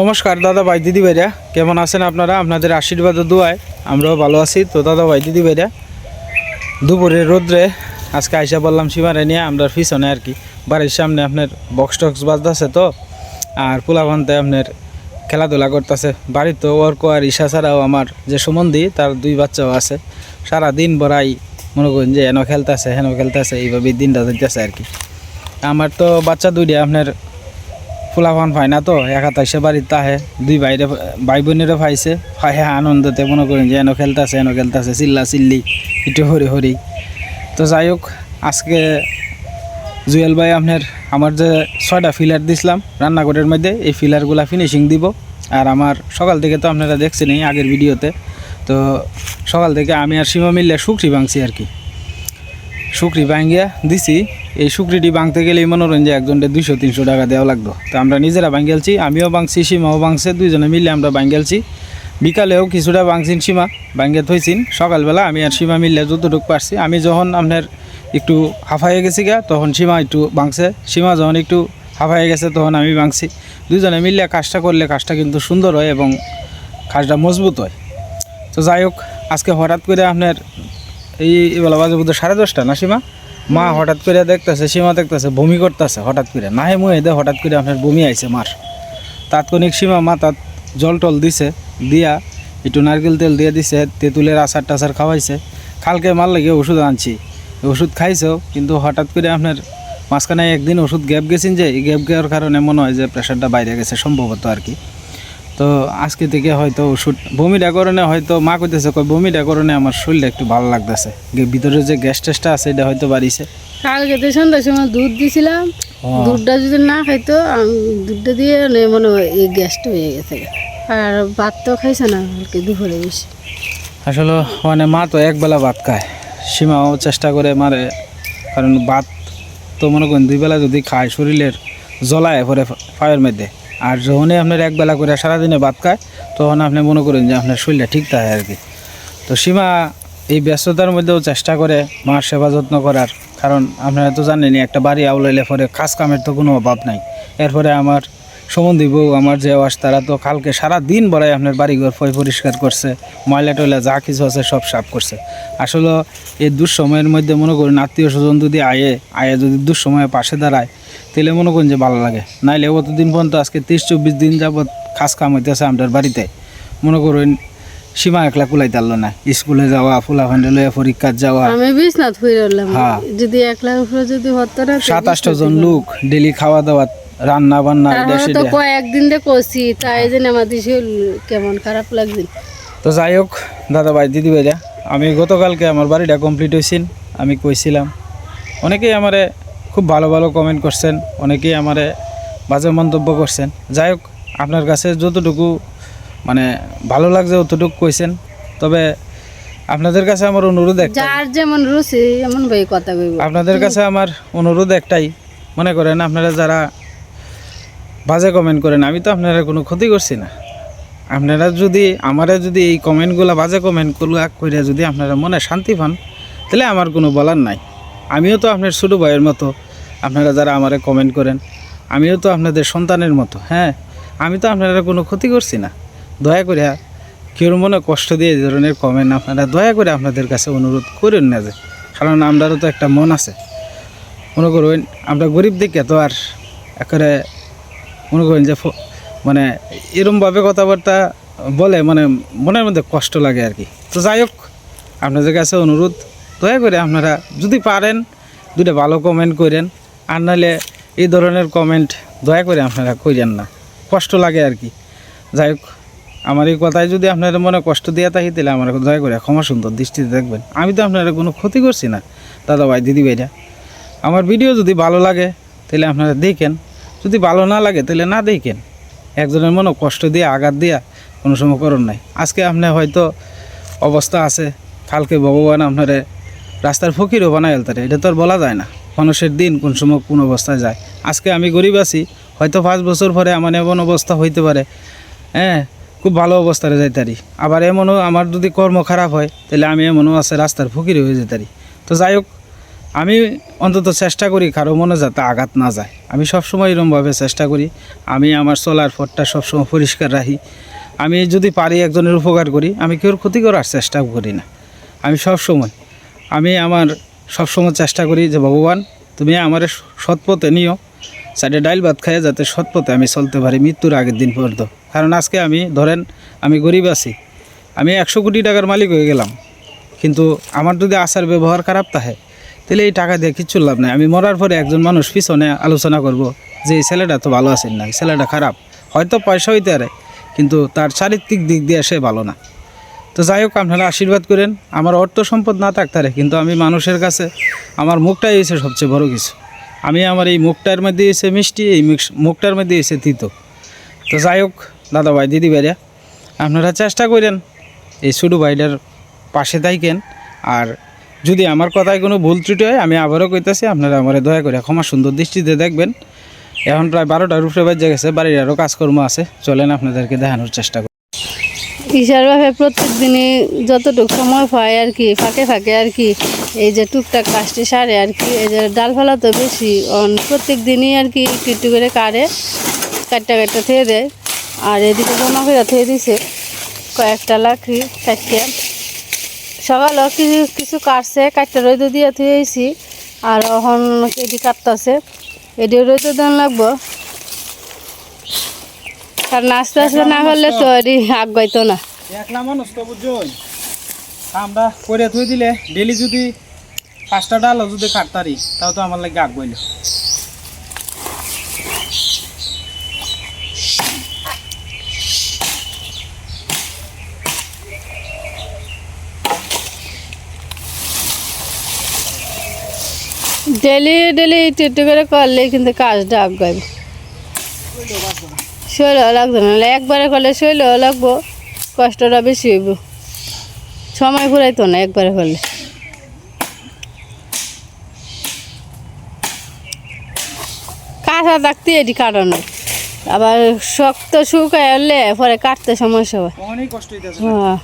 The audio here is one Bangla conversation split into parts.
নমস্কার, দাদা ভাই, দিদি ভাইরা। কেমন আছেন আপনারা? আপনাদের আশীর্বাদ দোয়ায় আমরাও ভালো আছি। তো দাদা ভাই, দিদি ভাইরা দুপুরে রোদ্রে আজকে আইসা বললাম সীমারে নিয়ে আমরা পিছনে আর কি। বাড়ির সামনে আপনার বক্স টক্স বাজতেছে তো, আর পোলাভান্তে আপনার খেলাধুলা করতেছে। বাড়িতে অর্ক আর ঈশা ছাড়াও আমার যে সম্বন্ধী তার দুই বাচ্চাও আছে। সারা দিন বড়াই মনে করেন যে হেন খেলতেছে হেন খেলতেছে এইভাবে দিনটা যাইতেছে আর কি। আমার তো বাচ্চা দুইটা আপনার ফুলাফান পায় না তো, এক হাত এসে বাড়িতে তাহে দুই ভাইরে ভাই বোনেরও পাইছে, পায়ে আনন্দতে, মনে করেন যে এনো খেলতেছে এনো খেলতেছে, চিল্লা চিল্লি, একটু হরি হরি। তো যাই হোক, আজকে জুয়েল ভাই আপনার, আমার যে ছয়টা ফিলার দিছিলাম, রান্নাঘরের মধ্যে, এই ফিলারগুলা ফিনিশিং দিব। আর আমার সকাল থেকে তো আপনারা দেখছেনই আগের ভিডিওতে। তো সকাল থেকে আমি আর সীমা মিললে শুকরি ভাঙছি আর কি। শুকরি ভাঙ্গিয়া দিছি এই শুকরিটি ভাঙতে গেলেই মনে করেন যে একজনকে দুইশো, তিনশো টাকা দেওয়া লাগতো। তো আমরা নিজেরা ভাঙ্গেলছি আমিও ভাঙছি সীমাও ভাঙছে দুইজনে মিলে আমরা ভাঙ্গেলছি বিকালেও কিছুটা ভাঙছিন সীমা ভাঙ্গে থইছিন। সকালবেলা আমি আর সীমা মিললে যতটুকু পারছি, আমি যখন আপনার একটু হাফাইয়ে গেছি গা, তখন সীমা একটু ভাঙছে সীমা যখন একটু হাফাইয়ে গেছে, তখন আমি ভাঙছি দুজনে মিললে কাজটা করলে কাজটা কিন্তু সুন্দর হয় এবং কাজটা মজবুত হয়। তো যাই হোক, আজকে হঠাৎ করে আপনার এই বেলা বাজে বোধ সাড়ে দশটা না সীমা? মা হঠাৎ করে দেখতেছে, সীমা দেখতেছে, বমি করতেছে, হঠাৎ করে। না হে মুয়ে দে, হঠাৎ করে আপনার বমি আইছে, মার। তাৎক্ষণিক সীমা মা তাত জল টল দিছে, দিয়া একটু নারকেল তেল দিয়ে দিছে, তেঁতুলের আচার টাচার খাওয়াইছে। কালকে মার লাগে ওষুধ আনছি। ওষুধ খাইছেও, কিন্তু হঠাৎ করে আপনার মাঝখানে একদিন ওষুধ গ্যাপ গেছেন যে, এই গ্যাপ গেওয়ার কারণে মনে হয় যে প্রেশারটা বাইরে গেছে, সম্ভবত আর কি। তো আজকে থেকে হয়তো ওষুধ বমিটা করণে হয়তো মা কইতেছে কই বমিটা করণে আমার শরীরটা একটু ভালো লাগতেছে। ভিতরে যে গ্যাস টেস্টটা আছে এটা হয়তো বাড়িছে। কালকে তো সন্ধ্যার সময় দুধ দিছিলাম। দুধটা যদি না খাইতো দুধটা দিয়ে নে মনে হয় এই গ্যাসটা হয়ে গেছে। আর ভাত তো খাইছে না কালকে দুপুরে বেশি। আসলে মানে মা তো একবেলা ভাত খায়। সীমাও চেষ্টা করে মারে। কারণ ভাত তো মনে করেন দুই বেলা যদি খায় শরীরের জ্বলায় পরে ফায়ের মধ্যে। আর যখনই আপনার একবেলা করে সারাদিনে ভাত খায়, তখন আপনি মনে করেন যে আপনার শরীরটা ঠিক থাকে আর কি। তো সীমা এই ব্যস্ততার মধ্যেও চেষ্টা করে মার সেবা যত্ন করার, কারণ আপনারা তো জানেনই, একটা বাড়ি আউলাইলে পরে কাজ কামের তো কোনো অভাব নাই। এরপরে আমার সম্বন্ধী বউ, আমার যে আওয়াজ তারা তো কালকে সারা দিন বড়াই আপনার বাড়িঘর ফয় পরিষ্কার করছে, ময়লা টয়লা যা কিছু আছে সব সাফ করছে। আসলে এই দুঃসময়ের মধ্যে মনে করুন, আত্মীয় স্বজন যদি আয়ে আয়ে যদি দুঃসময়ে পাশে দাঁড়ায় তাহলে মনে করুন যে ভালো লাগে। নাইলে অতদিন পর্যন্ত আজকে তিরিশ চব্বিশ দিন যাবৎ কাজ কাম হইতেছে আমাদের বাড়িতে। মনে করুন সীমা একলা কুলাইতে পারল না। স্কুলে যাওয়া ফুলা ফান্ডে লইয়া পরীক্ষার যাওয়া। আমি বিছনাথ হয়ে হ্যাঁ। যদি একলা উপরে যদি হতো না সাত আটটা জন লোক ডেলি খাওয়া দাওয়া রান্না বান্না তো কয়েকদিন তাই জন্য আমার দেশে কেমন খারাপ লাগছে। তো যাই হোক দাদা ভাই দিদি ভাইরা আমি গতকালকে আমার বাড়িটা কমপ্লিট হয়েছিল আমি কইছিলাম অনেকেই আমারে খুব ভালো ভালো কমেন্ট করছেন অনেকেই আমারে বাজে মন্তব্য করছেন। যাই হোক আপনার কাছে যতটুকু মানে ভালো লাগছে অতটুকু কইছেন তবে আপনাদের কাছে আমার অনুরোধ একটা যার যেমন রুচি এমন ভাই কথা কইব। আপনাদের কাছে আমার অনুরোধ একটাই মনে করেন আপনারা যারা বাজে কমেন্ট করেন আমি তো আপনারা কোনো ক্ষতি করছি না। আপনারা যদি আমারে যদি এই কমেন্টগুলো বাজে কমেন্টগুলো করে যদি আপনারা মনে শান্তি পান তাহলে আমার কোনো বলার নাই। আমিও তো আপনার ছোটো ভাইয়ের মতো। আপনারা যারা আমারে কমেন্ট করেন, আমিও তো আপনাদের সন্তানের মতো হ্যাঁ? আমি তো আপনারা কোনো ক্ষতি করছি না। দয়া করে কেউ মনে কষ্ট দিয়ে এই ধরনের কমেন্ট আপনারা দয়া করে আপনাদের কাছে অনুরোধ করেন না যে, কারণ আমারও তো একটা মন আছে। মনে করবেন আমরা গরিব দেখে তো আর একেবারে মনে করেন যে মানে এরমভাবে কথাবার্তা বলে মানে মনের মধ্যে কষ্ট লাগে আর কি। তো যাই হোক, আপনাদের কাছে অনুরোধ দয়া করে আপনারা যদি পারেন দুটো ভালো কমেন্ট করেন। আর নাহলে এই ধরনের কমেন্ট দয়া করে আপনারা করেন না। কষ্ট লাগে আর কি। যাই হোক, আমার এই কথায় যদি আপনারা মনে কষ্ট দিয়ে থাকি, তাহলে আমার দয়া করে ক্ষমা সুন্দর দৃষ্টিতে দেখবেন। আমি তো আপনারা কোনো ক্ষতি করছি না দাদা ভাই দিদি ভাইরা আমার ভিডিও যদি ভালো লাগে, তাহলে আপনারা দেখেন। যদি ভালো না লাগে, তাহলে না দেখেন। একজনের মনে কষ্ট দিয়ে, আঘাত দিয়া কোনো সময় করণ নাই। আজকে আপনার হয়তো অবস্থা আছে। কালকে ভগবান আপনারে রাস্তার ফকিরও বানাই আলতারে এটা তো আর বলা যায় না। মানুষের দিন কোন সময় কোন অবস্থায় যায়। আজকে আমি গরিব আছি, হয়তো পাঁচ বছর পরে আমার এমন অবস্থা হইতে পারে। হ্যাঁ খুব ভালো অবস্থায় যাইতারি। আবার এমনও আমার যদি কর্ম খারাপ হয়, তাহলে আমি এমনও আছে রাস্তার ফকির হয়ে যেতারি তো যাই হোক, আমি অন্তত চেষ্টা করি কারও মনে যাতে আঘাত না যায়। আমি সবসময় এরকমভাবে চেষ্টা করি। আমি আমার চলার পথটা সবসময় পরিষ্কার রাখি। আমি যদি পারি একজনের উপকার করি, আমি কেউ ক্ষতি করার চেষ্টাও করি না। আমি সবসময় আমি আমার সবসময় চেষ্টা করি যে, ভগবান, তুমি আমার সৎ পথে নিও। সাইডে ডাইল ভাত খাইয়ে যাতে সৎ পথে আমি চলতে পারি মৃত্যুর আগের দিন পর্যন্ত। কারণ আজকে আমি, ধরেন, আমি গরিব আছি। আমি একশো কোটি টাকার মালিক হয়ে গেলাম। কিন্তু আমার যদি আচার ব্যবহার খারাপ থাকে, তাহলে এই টাকা দিয়ে কিচ্ছু লাভ নাই। আমি মরার পরে একজন মানুষ পিছনে আলোচনা করব যে, এই ছেলেটা তো ভালো আছেন না ছেলেটা খারাপ। হয়তো পয়সা হইতে পারে, কিন্তু তার চারিত্রিক দিক দিয়ে সে ভালো না। তো যাই হোক, আপনারা আশীর্বাদ করেন। আমার অর্থ সম্পদ না থাকতে পারে কিন্তু আমি মানুষের কাছে, আমার মুখটাই হয়েছে সবচেয়ে বড় কিছু। আমি আমার এই মুখটার মধ্যে এসে মিষ্টি, এই মুখটার মধ্যে এসে তিতো। তো যাই হোক, দাদা ভাই, দিদি ভাইরা, আপনারা চেষ্টা করেন এই ছোটো ভাইটার পাশে থাকেন আর যদি আমার কথায় কোনো ভুল ত্রুটি হয়, আমি আবারও কইতাছি, আপনারা আমার দয়া করে ক্ষমা সুন্দর দৃষ্টিতে দেখবেন। এখন প্রায় বারোটার উপরে বাজে গেছে, বাড়ির আরও কাজকর্ম আছে, চলেন আপনাদেরকে দেখানোর চেষ্টা ঈশার ভাবে প্রত্যেক দিনই যতটুক সময় পায় আর কি, ফাঁকে ফাঁকে আর কি, এই যে টুকটাক কাজটি সারে আর কি, এই যে ডাল ফালা তো বেশি অন- প্রত্যেক দিনই আর কি একটু একটু করে কাটে কাটটা কাটটা থেয়ে দেয়। আর এদিকে জমা করে থেয়ে দিছে কয়েকটা লাকড়ি কাটতে। সকালেও কিছু কিছু কাটছে কাটটা রোদ দিয়ে থুয়েছি আর এখন এটি কাটতেছে। এটি রোদ দেন লাগবো। কারণ আস্তে আস্তে না করলে তো আগ গাইতো না। একলা মানুষ তো বুঝছেন আমরা করে থই দিলে ডেলি যদি পাঁচটা ডাল যদি কাটতারি তাও তো আমার লাগে আগ বইল। ডেলি ডেলি একটু একটু করে করলে কিন্তু কাজটা আগ গাইবে। শৈল লাগবে না। নাহলে একবারে করলে শৈল লাগবো কষ্টটা বেশি হইব। সময় ঘুরাইতো না একবারে করলে। কাঁচা থাকতে এটি কাটানো। আবার শক্ত শুকায় হলে পরে কাটতে সমস্যা হয়। অনেক কষ্ট হ্যাঁ।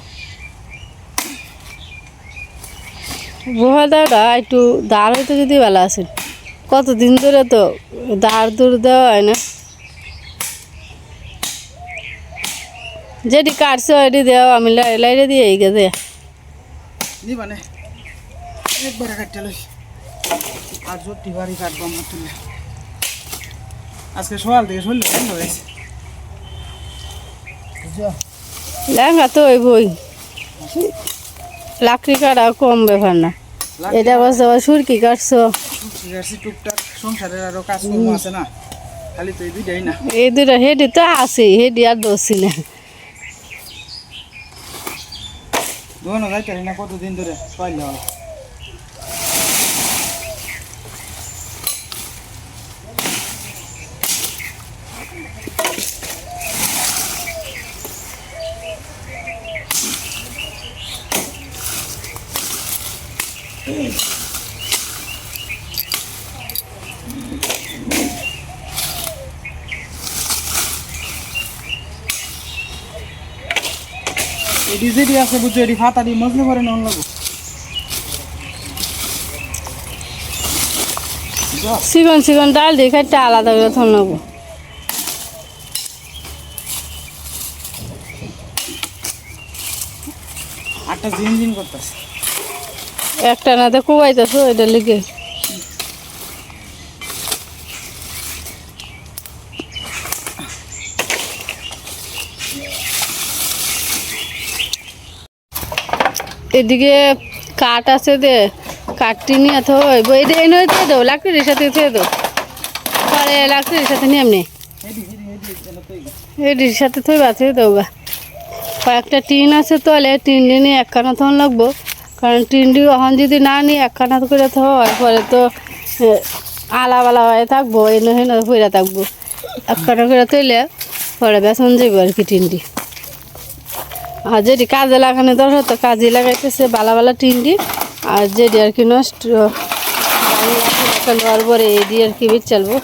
বহা দাওটা একটু দাঁড় হইতে যদি ভালো আছে। কতদিন ধরে তো দাঁড় দূর দেওয়া হয় না। যেটি কাটছে ওইটি দেওয়া আমি লাই- লাইরে দিয়ে এই গেছে। নি। কাটতে লই আর জোরটি বাড়ি কাটবো আমার তুলে আজকে সকাল থেকে শরীর বন্ধ হয়েছে বুঝছ লেহেঙ্গা তো ওই বই লাকড়ি কাটা কম ব্যাপার না। এটা বসে সুরকি কাটছো। টুকটাক। সংসারের আরও কাজকর্ম আছে না। খালি তো এই দুইটাই না। এই দুটো হেডি তো আছে হেডি আর দোষী না। দোকানও যাইতে পারি না কতদিন ধরে পাইলে হবে এটি যেটি আছে বুঝছ এটি মজলে করে নেওয়ার লাগবো? চিকন চিকন ডাল দিয়ে খাইতে আলাদা করে থন লাগবো। আটটা জিন জিন করতেছে। একটা না তো কুবাইতেছো এটা লিখে এদিকে কাঠ আছে দে, কাঠটি নিয়ে তো হইব। এটা এনে দিয়ে দেবো লাকড়ির সাথে থুয়ে দেবো পরে লাকড়ির সাথে নিয়ে এমনি তো। এটির সাথে থইবা থুয়ে দেবো কয়েকটা টিন আছে তলে টিনটি নিয়ে একখানা থন লাগবো। কারণ টিনটি ওখান যদি না নিয়ে একখানা করে হয়, পরে তো আলা বালা হয়ে থাকব এনে হেন ফুইরা থাকব। একখানা করে তৈলে পরে বেসন যাইব আর কি টিনটি। আর যেটি কাজে লাগানো দরকার, তো কাজে লাগাইতেছে, বালা বালা টিনটি। আর যেটি আর কি নষ্ট পরে আর কি চালবো।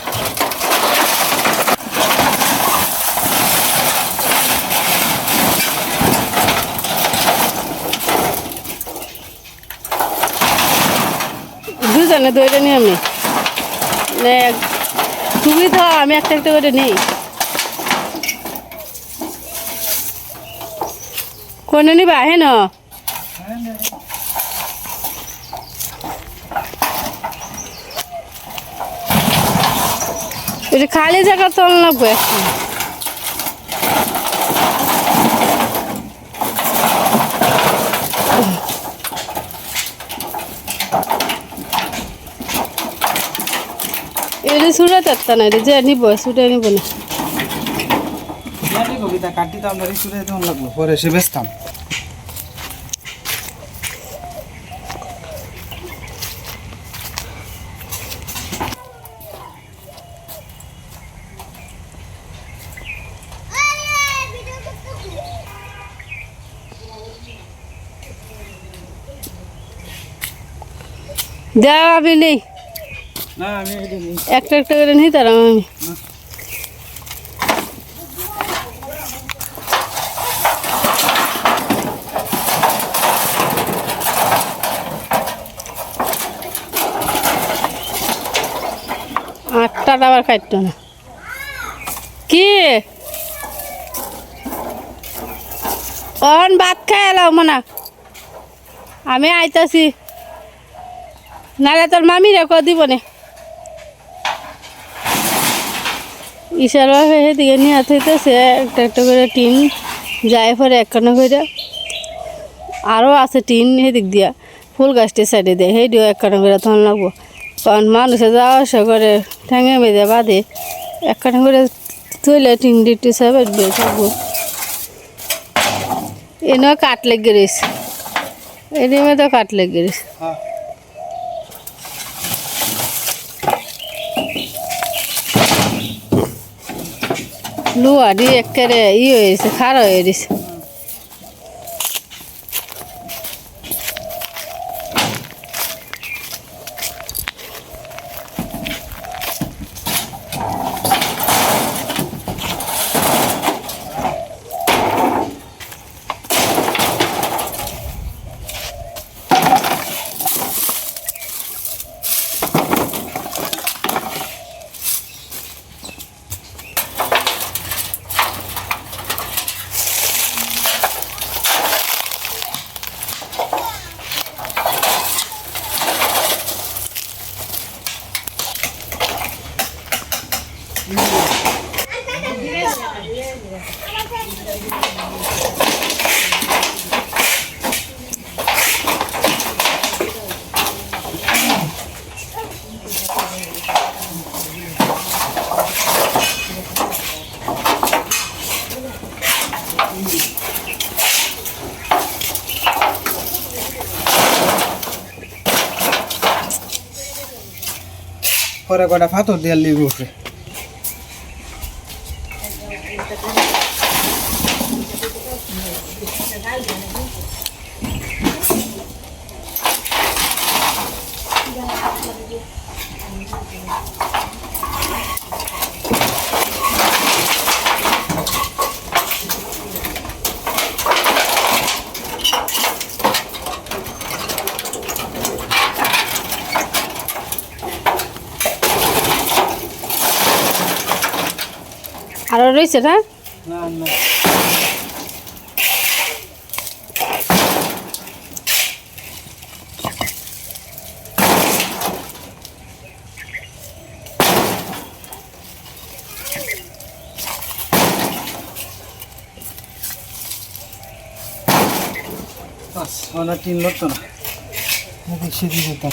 দুজন দইটা নিই আমি। তুমি তো আমি একটা একটা করে নিই। কোনে নিবা হে না? এটা খালি জায়গা চল লাগবে এখন এটা সুরা চারটা না এটা যে নিব সুটা নিব কাটি তো দেওয়া আমি নেই। না আমি এটা নিই। একটা একটা করে নিই তারা আমি। আটটা আবার খাইতো না। কি? অন ভাত খাই এলাম মনা। আমি আইতাছি। নালে তোর মামি রেখো দিব নে ইশার বাপে সেদিকে নিয়ে হইতেছে, একটা একটা করে টিন যায় পরে একখানা করে আরও আছে টিন সেদিক দিয়া, ফুল গাছটির সাইডে দেয় সেইটিও একখানা করে তখন লাগবো। কারণ মানুষে যাওয়া আসা করে, ঠ্যাঙে বেঁধে বাঁধে, একখানা করে তুইলে টিন ডিটি দিয়ে থাকব এনেও কাঠ লেগে রয়েছে এদিকে তো কাঠ লেগে রয়েছে লুয়া দিয়ে একেবারে ই হয়ে গেছে খার হয়ে গেছে। পরে কটা ফাতর দিয়ে লিবি বাস ওনার তিন লোক তো না। সেদিকে যেতাম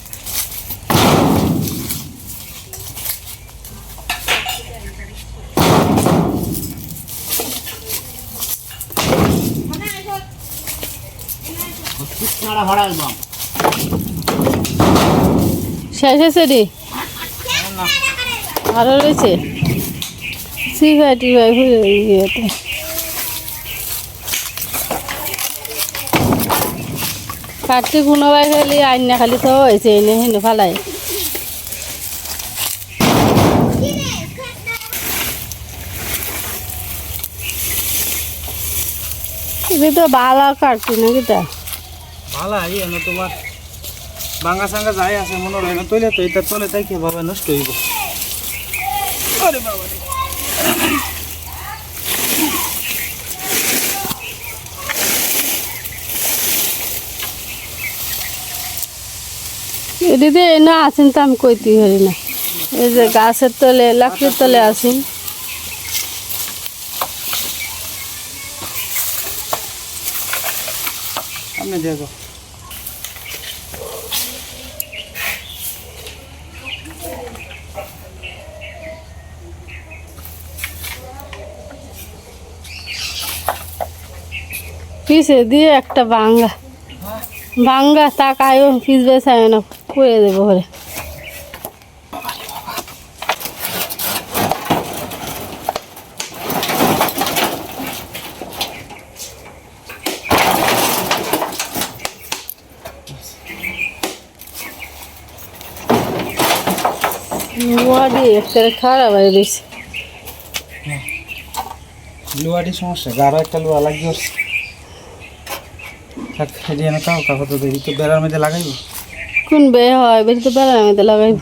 malah, bagi ya. শেষ হয়েছে রে? আরও রয়েছে? টিভাই ঘুরে ইয়েতে কাটতে কোনো খালি আইন খালি তো হয়েছে এনে হেনে ফালাই। তো ভালো কাটছি না কিটা ভালো এই না তোমার বাঙ্গা সাঙ্গা যাই আছে মনে হয় না তৈলে তো এটা তলে তাই বাবা নষ্ট হইব। আরে বাবা। এদিকে আসেন তো আমি কইতে পারি না। এই যে গাছের তলে লাকড়ির তলে আসেন। সামনে দেখো পিছে দিয়ে একটা বাঙ্গা বাঙ্গা তাকায়ও পিস বেসায় না পড়ে দেবো ঘরে। ওয়াডি একটা খারাপ হয়ে গেছে। লুয়াটি সমস্যা, গাঢ় একটা লুয়া লাগিয়ে থাক এটি এনে কাউ কাকত দেখি তো বেড়ার মধ্যে লাগাইব। কোন বে হয় বেশি তো বেড়ার মধ্যে লাগাইব।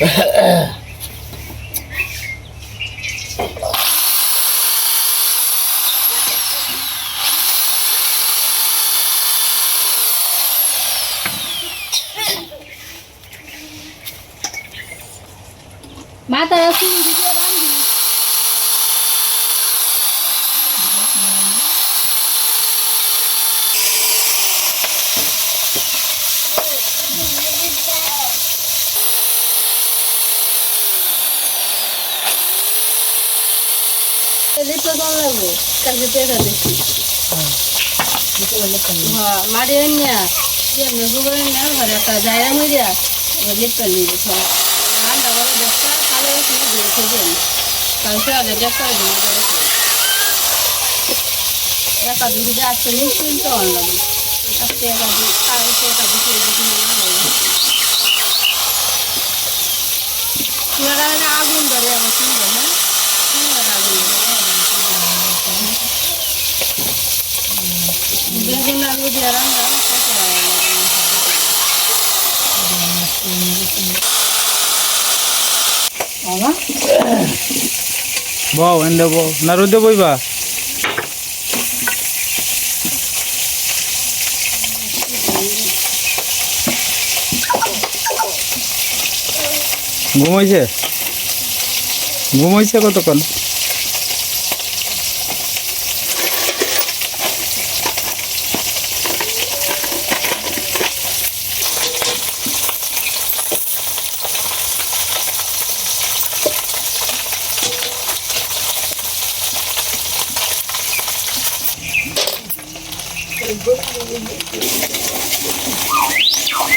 মাথা লিপ্ত কম লাগবে কালকে দেখা দেখি হ্যাঁ মারি আনিয়া আমরা গোবর আনিয়া ঘরে একটা জায়গা মরিয়া লিপ্ত নিয়ে সব। মালটা বড় দেখতে কালো রকম দিয়েছে দিন কালকে আগে দেখতে একা দুধ আসতে নিশ্চিন্ত তো অনলাইন আজকে একা দুধ আড়াইশো একা দুধ না লাগে। আগুন ধরে আবার শুনবে হ্যাঁ চুলাটা আগুন ধরে কত ভালো লাগে বউ এনে বউ। না রোদে বইবা। ঘুমাইছে ঘুমাইছে কতক্ষণ?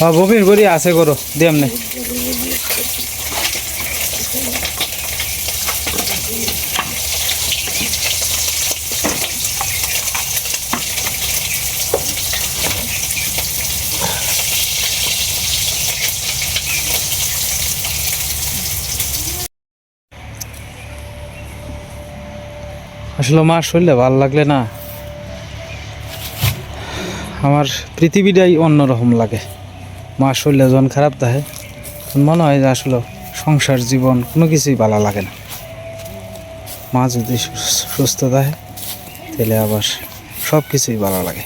হ্যাঁ বমির করি আছে করো দিয়াম নেই আসলে মার শরীরে ভালো লাগলে না। আমার পৃথিবীটাই অন্যরকম লাগে। মার শরীরে যখন খারাপ থাকে মনে হয় যে আসলে সংসার, জীবন কোনো কিছুই ভালো লাগে না। মা যদি সুস্থ থাকে, তাহলে আবার সব কিছুই ভালো লাগে।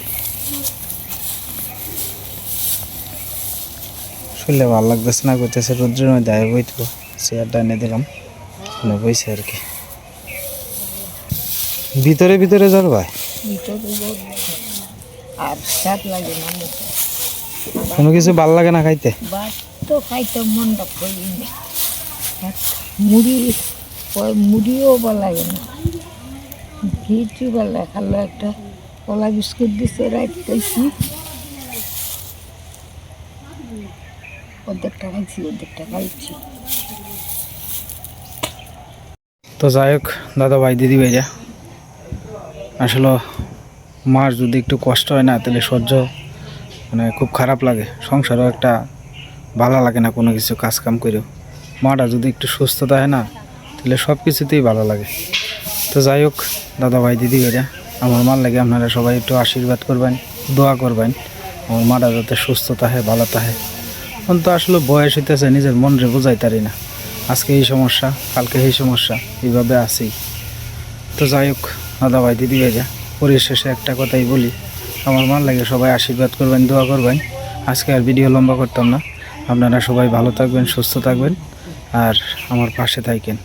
শুনলে ভালো লাগতেছে না করতেছে রোদ্রের মধ্যে আয় বইতো চেয়ারটা এনে দিলাম ওখানে বইছে আর কি। ভিতরে ভিতরে জল ভাই। আর লাগে না কোনো কিছু ভালো লাগে না খাইতে? তো খাইতে মনটা করি মুড়ি মুড়িও ভালো লাগে না। ঘিচু ভালো লাগে খালো একটা কলা বিস্কুট দিছে রাখতেছি অর্ধেকটা খাইছি অর্ধেকটা খাইছি তো যাই হোক দাদা ভাই দিদি ভাইরা আসলে মার যদি একটু কষ্ট হয় না তাহলে সহ্য মানে খুব খারাপ লাগে। সংসারও একটা ভালো লাগে না কোনো কিছু কাজ কাম করেও। মাটা যদি একটু সুস্থ থাকে না, তাহলে সব কিছুতেই ভালো লাগে। তো যাই হোক দাদা ভাই দিদি ভাইরা, আমার মার লাগে আপনারা সবাই একটু আশীর্বাদ করবেন, দোয়া করবেন। আমার মাটা যাতে সুস্থ থাকে ভালো থাকে এখন তো আসলে বয়স হইতেছে, নিজের মনরে বোঝাই তারি না। আজকে এই সমস্যা, কালকে এই সমস্যা, এইভাবে আছি। তো যাই হোক দাদা ভাই দিদি ভাইরা, পরিশেষে একটা কথাই বলি। আমার মাল লাগে সবাই আশীর্বাদ করবেন, দোয়া করবেন। আজকে আর ভিডিও লম্বা করতাম না। আপনারা সবাই ভালো থাকবেন, সুস্থ থাকবেন। আর আমার পাশে থাকেন